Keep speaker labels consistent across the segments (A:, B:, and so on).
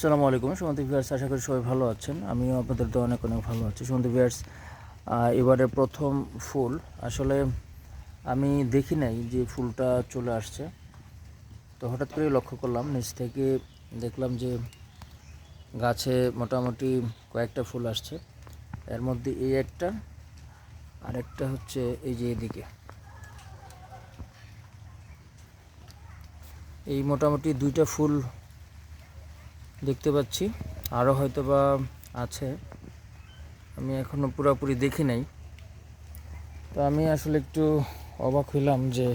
A: আসসালামু আলাইকুম। সুমন্তি ভিয়ার্স আশা করি সবাই ভালো আছেন। আমিও আপনাদের তো অনেক অনেক ভালো আছি। সুমন্তি ভিয়ার্স এবারে প্রথম ফুল। আসলে আমি দেখি নাই যে ফুলটা চলে আসছে। তো হঠাৎ করে লক্ষ্য করলাম, নিচ থেকে দেখলাম যে গাছে মোটামুটি কয়েকটা ফুল আসছে। এর মধ্যে এই একটা আর একটা হচ্ছে এই যে এদিকে। এই মোটামুটি দুইটা ফুল দেখতে পাচ্ছি। আরও হয়তো বা আছে। আমি এখনও পুরোপুরি দেখি নাই। তো আমি আসলে একটু অবাক হইলাম যে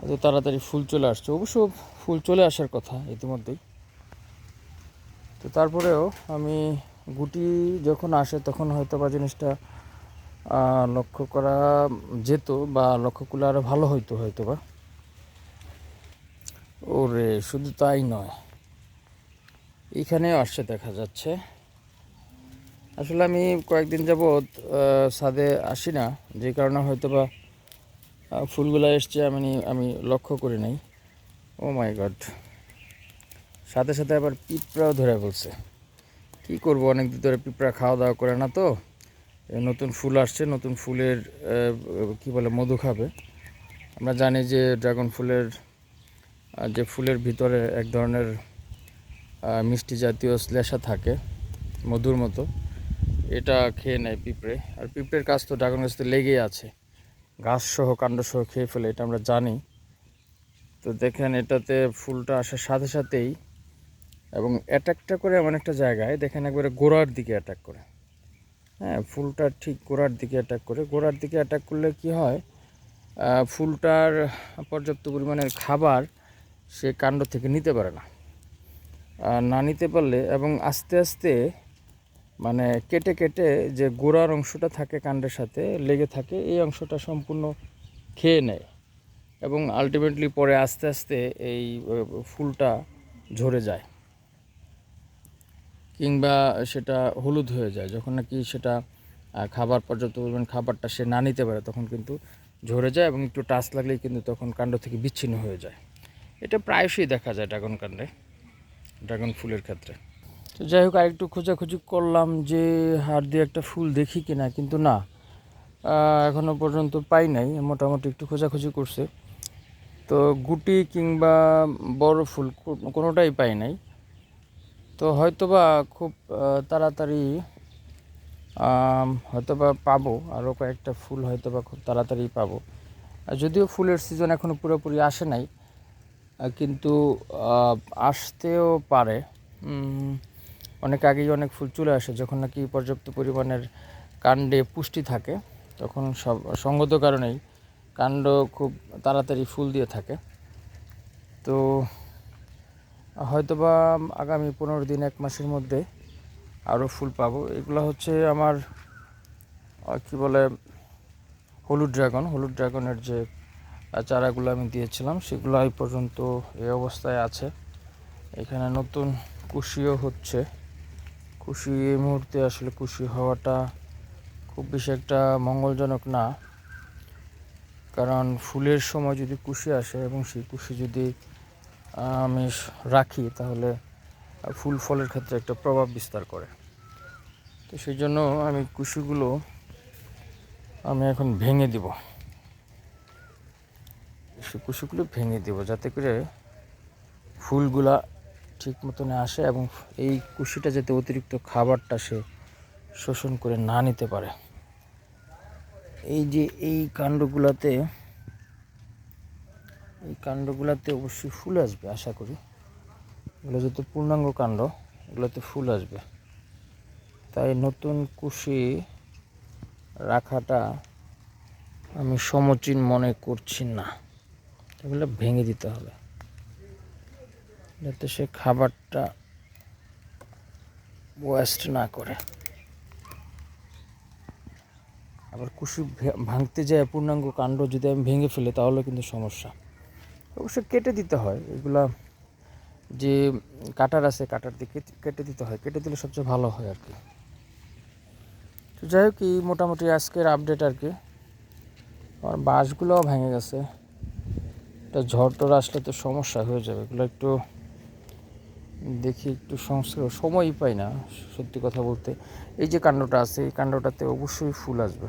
A: এত তাড়াতাড়ি ফুল চলে আসছে। অবশ্য ফুল চলে আসার কথা ইতিমধ্যেই। তো তারপরেও আমি গুটি যখন আসে তখন হয়তো বা জিনিসটা লক্ষ্য করা যেত বা লক্ষ্য করলে আরও ভালো হইতো হয়তো বা ওরে, শুধু তাই নয়। এখানেও আসছে, দেখা যাচ্ছে। আসলে আমি কয়েকদিন যাবৎ ছাদে আসি না, যে কারণে হয়তো বা ফুলগুলো এসছে আমি আমি লক্ষ্য করি নাই। Oh my god. সাথে সাথে আবার পিঁপড়াও ধরে বলছে। কি করব অনেক দিন ধরে পিঁপড়া খাওয়া দাওয়া করে না তো। নতুন ফুল আসছে, নতুন ফুলের কি বলে, মধু খাবে। আমরা জানি যে ড্রাগন ফুলের যে ফুলের ভিতরে এক ধরনের মিষ্টি জাতীয় শ্লেষা থাকে, মধুর মতো। এটা খেয়ে নেয় পিঁপড়ে। আর পিঁপড়ের কাজ তো ড্রাগন গাছতে লেগেই আছে। গাছ কাণ্ড সহ খেয়ে ফেলে, এটা আমরা জানি। তো দেখেন, এটাতে ফুলটা আসার সাথে সাথেই এবং অ্যাটাকটা করে এমন একটা জায়গায়, দেখেন একবারে গোড়ার দিকে অ্যাটাক করে। হ্যাঁ ফুলটা ঠিক গোড়ার দিকে অ্যাটাক করে। গোড়ার দিকে অ্যাটাক করলে কি হয় ফুলটার পর্যাপ্ত পরিমাণের খাবার সে কাণ্ড থেকে নিতে পারে না। না নিতে পারলে এবং আস্তে আস্তে মানে কেটে কেটে যে গোড়ার অংশটা থাকে কাণ্ডের সাথে লেগে থাকে, এই অংশটা সম্পূর্ণ খেয়ে নেয় এবং আলটিমেটলি পরে আস্তে আস্তে এই ফুলটা ঝরে যায় কিংবা সেটা হলুদ হয়ে যায়। যখন নাকি সেটা খাবার পর্যাপ্ত পরিমাণ খাবারটা সে না নিতে পারে, তখন কিন্তু ঝরে যায় এবং একটু টাচ লাগলেই কিন্তু তখন কাণ্ড থেকে বিচ্ছিন্ন হয়ে যায়। এটা প্রায়শই দেখা যায় ড্রাগন কাণ্ডে। ড্রাগন ফুলের ক্ষেত্রে। তো যাই হোক আরেকটু খোঁজাখুঁজি করলাম যে হার দিয়ে একটা ফুল দেখি কিনা কিন্তু না আহ, এখনও পর্যন্ত পাই নাই মোটামুটি একটু খোঁজাখুঁজি করছে। তো গুটি কিংবা বড় ফুল কোনোটাই পাই নাই। তো হয়তোবা খুব তাড়াতাড়ি হয়তোবা পাবো আরও কয়েকটা ফুল হয়তোবা খুব তাড়াতাড়ি পাবো। আর যদিও ফুলের সিজন এখনও পুরোপুরি আসে নাই কিন্তু আসতেও পারে। অনেক আগেই অনেক ফুল চলে আসে, যখন নাকি পর্যাপ্ত পরিমাণের কাণ্ডে পুষ্টি থাকে, তখন সব সঙ্গত কারণেই কাণ্ড খুব তাড়াতাড়ি ফুল দিয়ে থাকে। তো, হয়তোবা আগামী পনেরো দিন, এক মাসের মধ্যে আরও ফুল পাবো। এগুলো হচ্ছে আমার কি বলে, হলুদ ড্রাগন। হলুদ ড্রাগনের যে চারাগুলো আমি দিয়েছিলাম, সেগুলো এই পর্যন্ত এই অবস্থায় আছে। এখানে নতুন কুশিও হচ্ছে। কুশি এই মুহূর্তে আসলে কুশি হওয়াটা খুব বেশি একটা মঙ্গলজনক না। কারণ ফুলের সময় যদি কুশি আসে এবং সেই কুশি যদি আমি রাখি, তাহলে ফুল ফলের ক্ষেত্রে একটা প্রভাব বিস্তার করে। তো সেই জন্য আমি কুশিগুলো আমি এখন ভেঙে দিব। সেই কুশিগুলো ভেঙে দিব যাতে করে ফুলগুলা ঠিক মতনে আসে এবং এই কুশিটা যাতে অতিরিক্ত খাবারটা সে শোষণ করে না নিতে পারে। এই যে এই কাণ্ডগুলাতে এই কাণ্ডগুলাতে অবশ্যই ফুল আসবে আশা করি। এগুলো যেহেতু পূর্ণাঙ্গ কাণ্ড, এগুলোতে ফুল আসবে। তাই নতুন কুশি রাখাটা আমি সমচীন মনে করছি না। এগুলো ভেঙে দিতে হবে। যাতে সে খাবারটা ওয়েস্ট না করে। আবার ভে- ভাঙতে যায় পূর্ণাঙ্গ কাণ্ড যদি আমি ভেঙে ফেলে, তাহলে কিন্তু সমস্যা। অবশ্য কেটে দিতে হয়। এগুলা যে কাটার আছে, কাটার দিকে কেটে দিতে হয়। কেটে দিলে সবচেয়ে ভালো হয় আর কি। তো যাই হোক, এই মোটামুটি আজকের আপডেট আর কি। আর বাঁশগুলোও ভেঙে গেছে। এটা ঝড় টড় আসলে তো সমস্যা হয়ে যাবে। এগুলো একটু দেখি, একটু সংস্কার সময়ই পাই না, সত্যি কথা বলতে। এই যে কাণ্ডটা আছে, এই কাণ্ডটাতে অবশ্যই ফুল আসবে।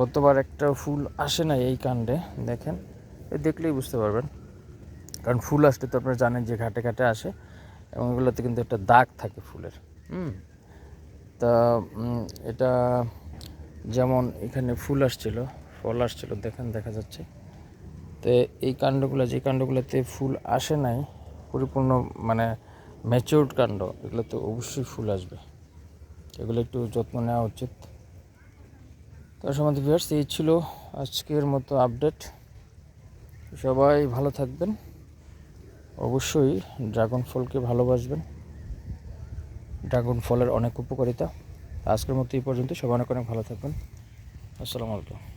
A: গতবার একটা ফুল আসে না এই কাণ্ডে, দেখেন। এ দেখলেই বুঝতে পারবেন। কারণ ফুল আসলে তো আপনারা জানেন যে ঘাটে ঘাটে আসে এবং এগুলোতে কিন্তু একটা দাগ থাকে ফুলের। হুম? তা এটা যেমন এখানে ফুল আসছিল, ফল আসছিল, দেখেন, দেখা যাচ্ছে। তো এই কাণ্ডগুলো, যে কাণ্ডগুলোতে ফুল আসে নাই, পরিপূর্ণ মানে ম্যাচিউরড কাণ্ড, এগুলোতে অবশ্যই ফুল আসবে। এগুলো একটু যত্ন নেওয়া উচিত। তার সম্বন্ধে ভিউয়ার্স এই ছিল আজকের মতো আপডেট সবাই ভালো থাকবেন। অবশ্যই ড্রাগন ফলকে ভালোবাসবেন। ড্রাগন ফলের অনেক উপকারিতা। আজকের মতো এই পর্যন্ত। সবাই অনেক অনেক ভালো থাকবেন। আসসালামু আলাইকুম।